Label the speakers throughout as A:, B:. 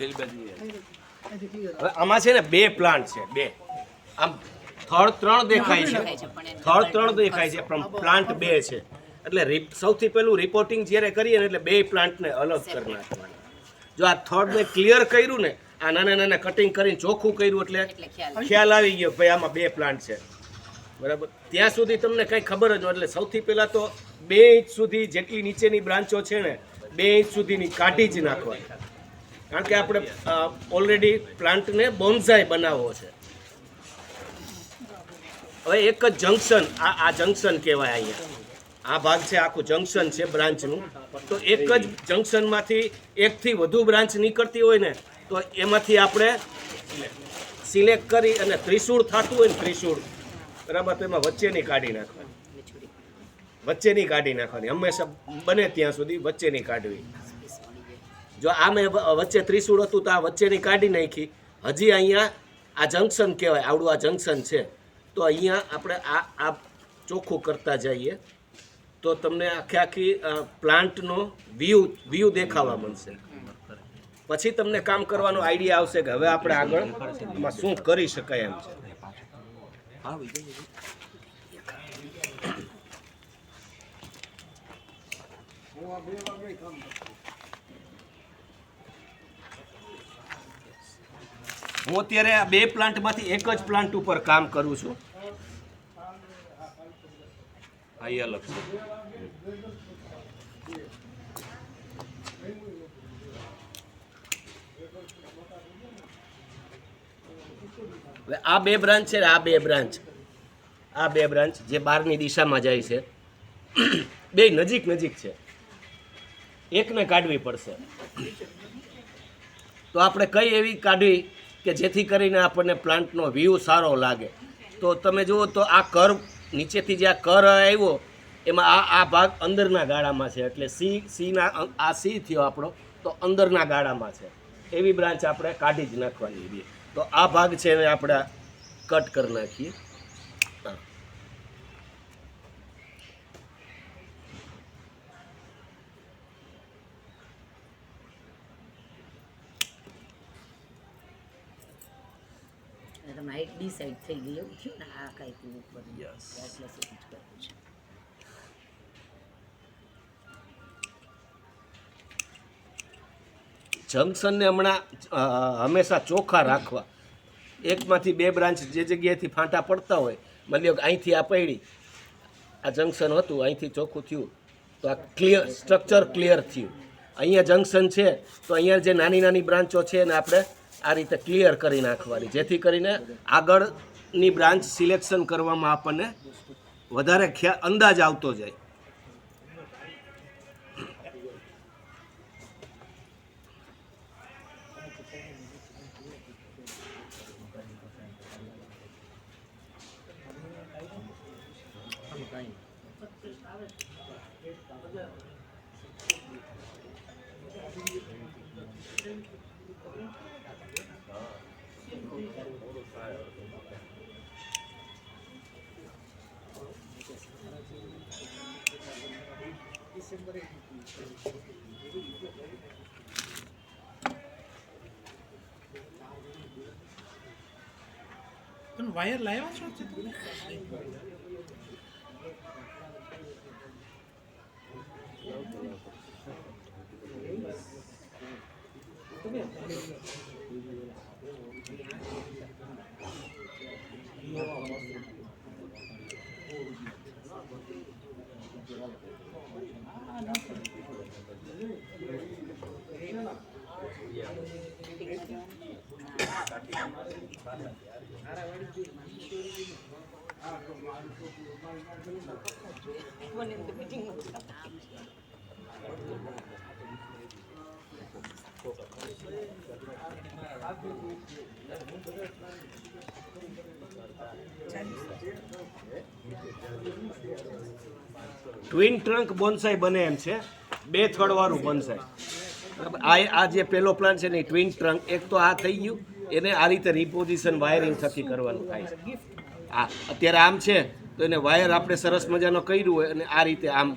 A: હવે આમાં છે ને બે પ્લાન્ટ છે બે. આમ થડ ત્રણ દેખાય છે. થડ ત્રણ દેખાય છે પણ પ્લાન્ટ બે છે. એટલે સૌથી પહેલું રિપોર્ટિંગ જ્યારે કરીએ ને એટલે બે પ્લાન્ટને અલગ કરી નાખવાના. જો આ થર્ડને ક્લિયર કર્યું ને આ નાના નાના કટિંગ કરીને ચોખ્ખું કર્યું એટલે
B: ખ્યાલ
A: આવી ગયો. ભાઈ આમાં બે પ્લાન્ટ છે. બરાબર? ત્યાં સુધી તમને કંઈ ખબર જ હોય. એટલે સૌથી પહેલાં તો બે ઇંચ સુધી જેટલી નીચેની બ્રાન્ચો છે ને બે ઇંચ સુધીની કાઢી જ નાખવાની. કારણ કે આપણે ઓલરેડી પ્લાન્ટને બોન્ઝાઈ બનાવવો છે. હવે એક જ જંક્શન આ આ જંક્શન કહેવાય અહીંયા. આ ભાગ છે આખું જંક્શન છે બ્રાન્ચનું તો એક જ જંક્શનમાંથી એકથી વધુ બ્રાન્ચ નીકળતી હોય ને તો એમાંથી આપણે સિલેક્ટ કરી અને ત્રિશૂળ થતું હોય ને ત્રિશૂળ બરાબર તો એમાં વચ્ચેની કાઢી નાખવાની. વચ્ચેની કાઢી નાખવાની. હંમેશા બને ત્યાં સુધી વચ્ચેની કાઢવી. જો આ મેં વચ્ચે ત્રિશુળ હતું તો આ વચ્ચેની કાઢી નાખી. હજી અહીંયા આ જંક્શન કહેવાય, આવડું આ જંક્શન છે. તો અહીંયા આપણે આ આ ચોખ્ખું કરતા જઈએ. તો તમને આખે આખી પ્લાન્ટનો વ્યૂ વ્યૂ દેખાવા મળશે. પછી તમને કામ કરવાનો આઈડિયા આવશે કે હવે આપણે આગળ શું કરી શકાય એમ છે.
C: હા વિજય
A: હું અત્યારે આ બે પ્લાન્ટમાંથી એક જ પ્લાન્ટ ઉપર કામ કરું છું. અહીંયા હવે આ બે બ્રાન્ચ છે આ બે બ્રાન્ચ. આ બે બ્રાન્ચ જે બહારની દિશામાં જાય છે. બે નજીક નજીક છે. એકને કાઢવી પડશે. તો આપણે કઈ એવી કાઢવી કે જેથી કરીને આપણને પ્લાન્ટનો વ્યૂ સારો લાગે. તો તમે જુઓ તો આ કર નીચેથી જે આ કર આવ્યો, એમાં આ આ ભાગ અંદરના ગાળામાં છે. એટલે સી, સીના આ સી થયો આપણો, તો અંદરના ગાળામાં છે. એવી બ્રાન્ચ આપણે કાઢી જ નાખવાની તો આ ભાગ છે એને આપણે કટ કરી નાખીએ.
B: એક ડિસાઈડ થઈ ગઈ એવું થયું ને આ કાંઈક ઉપર એટલે સુધી જ કરવું છે
A: જંક્શનને હમણાં હંમેશા ચોખ્ખા રાખવા. એકમાંથી બે બ્રાન્ચ જે જગ્યાએથી ફાંટા પડતા હોય માની લો કે અહીંથી આ પડી. આ જંક્શન હતું અહીંથી ચોખ્ખું થયું. તો આ ક્લિયર સ્ટ્રક્ચર ક્લિયર થયું. અહીંયા જંક્શન છે તો અહીંયા જે નાની નાની બ્રાન્ચો છે એને આપણે આ રીતે ક્લિયર કરી નાખવાની. જેથી કરીને આગળની બ્રાન્ચ સિલેક્શન કરવામાં આપણને વધારે અંદાજ આવતો જાય.
D: પણ વાયર લાવ્યા છો તમે તમે?
A: ટ્વિન ટ્રંક બોન્સાઈ બને એમ છે. બે થડવાળું બોન્સાઈ આ આ જે પેલો પ્લાન છે ને ટ્વિન ટ્રંક એક તો આ થઈ ગયું. એને આ રીતે રિપોઝિશન વાયરિંગ થકી કરવાનું થાય છે. આ અત્યારે આમ છે તો એને વાયર આપણે સરસ મજાનો કર્યું હોય અને આ રીતે આમ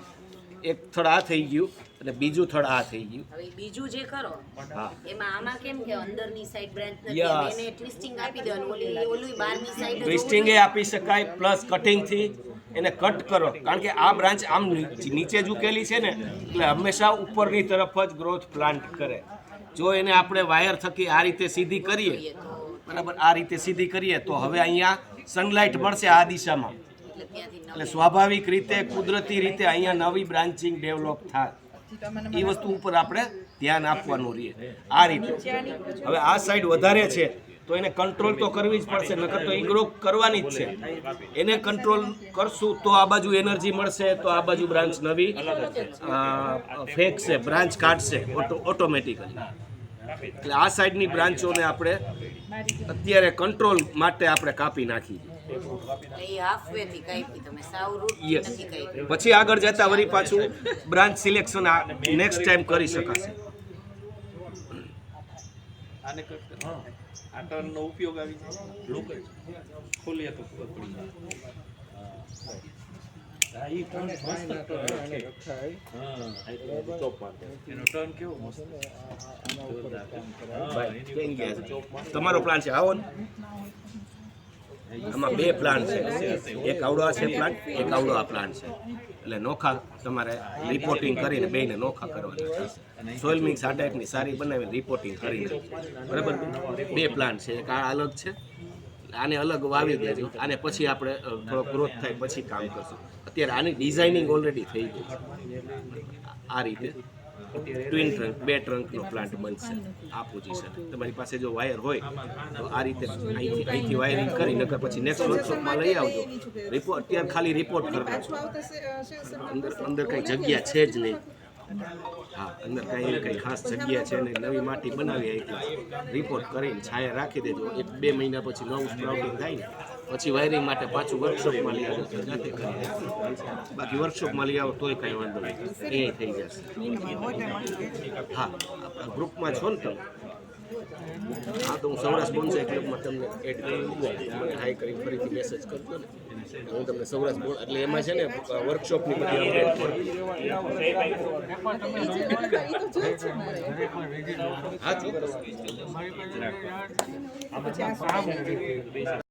A: એક થડ આ થઈ ગયું અને બીજું થડ આ થઈ ગયું.
B: હવે બીજું જે કરો એમાં આમાં કેમ કે અંદરની સાઈડ બ્રાન્ચ નથી એને ટ્વિસ્ટિંગ આપી દેવાનું. ઓલી ઓલી બહારની સાઈડ
A: ટ્વિસ્ટિંગ એ આપી શકાય પ્લસ કટિંગથી એને કટ કરો. કારણ કે આ બ્રાન્ચ આમ નીચે ઝૂકેલી છે ને એટલે હંમેશા ઉપરની તરફ જ ગ્રોથ પ્લાન્ટ કરે. જો એને આપણે વાયર થકી આ રીતે સીધી કરીએ, બરાબર, આ રીતે સીધી કરીએ, તો હવે અહીંયા સનલાઇટ મળશે આ દિશામાં.
B: એટલે
A: સ્વાભાવિક રીતે, કુદરતી રીતે અહીંયા નવી બ્રાન્ચિંગ ડેવલપ થાય. એ વસ્તુ ઉપર આપણે ધ્યાન આપવાનું રહે. આ રીતે. હવે આ સાઈડ વધારે છે તો એને કંટ્રોલ તો કરવી જ પડશે નકર તો ઈગ્રો કરવાની જ છે. એને કંટ્રોલ કરશું તો આ બાજુ એનર્જી મળશે તો આ બાજુ બ્રાન્ચ નવી ફેંકશે બ્રાન્ચ કાઢશે ઓટો ઓટોમેટિકલી એટલે આ સાઈડની બ્રાન્ચોને આપણે અત્યારે કંટ્રોલ માટે આપણે કાપી નાખી.
B: એટલે એ હાફ વે થી કાપી તમે સાવ રૂટ
A: યસ
B: નથી કાપી
A: પછી આગળ જતા વળી પાછું બ્રાન્ચ સિલેક્શન નેક્સ્ટ ટાઈમ કરી શકાશે.
C: આને કટ આ ટર્નનો ઉપયોગ આવી જાય લોક ખોલીએ તો પડી જાય.
A: તમારો પ્લાન છે. આવો ને. આમાં બે પ્લાન છે. એક આવડો છે પ્લાન એક આવડો આ પ્લાન છે. એટલે નોખા તમારે રિપોર્ટિંગ કરીને બેને નોખા કરવાના થશે સોઇલ મિક્સ આ ટાઈપની સારી બનાવીને રિપોર્ટિંગ કરીને બરાબર? બે પ્લાન છે. એક આ અલગ છે. આને અલગ વાવી દેજો. આને પછી આપણે થોડો ગ્રોથ થાય પછી કામ કરશું. અત્યારે આની ડિઝાઇનિંગ ઓલરેડી થઈ ગઈ આ રીતે. ટ્વિન ટ્રંક બે ટ્રંકનો પ્લાન્ટ બનશે. આ પોઝિશન તમારી પાસે જો વાયર હોય તો આ રીતે અહીંથી અહીંથી વાયરિંગ કરી નકર પછી નેક્સ્ટ વર્કશોપમાં લઈ આવજો. રિપોર્ટ અત્યારે ખાલી રિપોર્ટ કરી અંદર અંદર કંઈ જગ્યા છે જ નહીં. હા અંદર કાંઈ કંઈ ખાસ જગ્યા છે નહીં નવી માટી બનાવી એટલે રિપોર્ટ કરીને છાયા રાખી દેજો. એક બે મહિના પછી નવું સ્પ્રાઉટિંગ થાય ને. પછી વાયરિંગ માટે પાછું વર્કશોપમાં લઈ આવો જાતે કરી બાકી વર્કશોપમાં લઈ આવો તોય કાંઈ વાંધો નહીં. એ થઈ જશે. હા ગ્રુપમાં છો ને તમે? હા, તો હું સૌરાષ્ટ્ર બોન્સાઈ ક્લબમાં તમને એડ કરી મને હાઈ કરી ફરીથી મેસેજ કરજો ને. હું તમને સૌરાષ્ટ્ર બોન એટલે એમાં છે ને વર્કશોપની બધી હા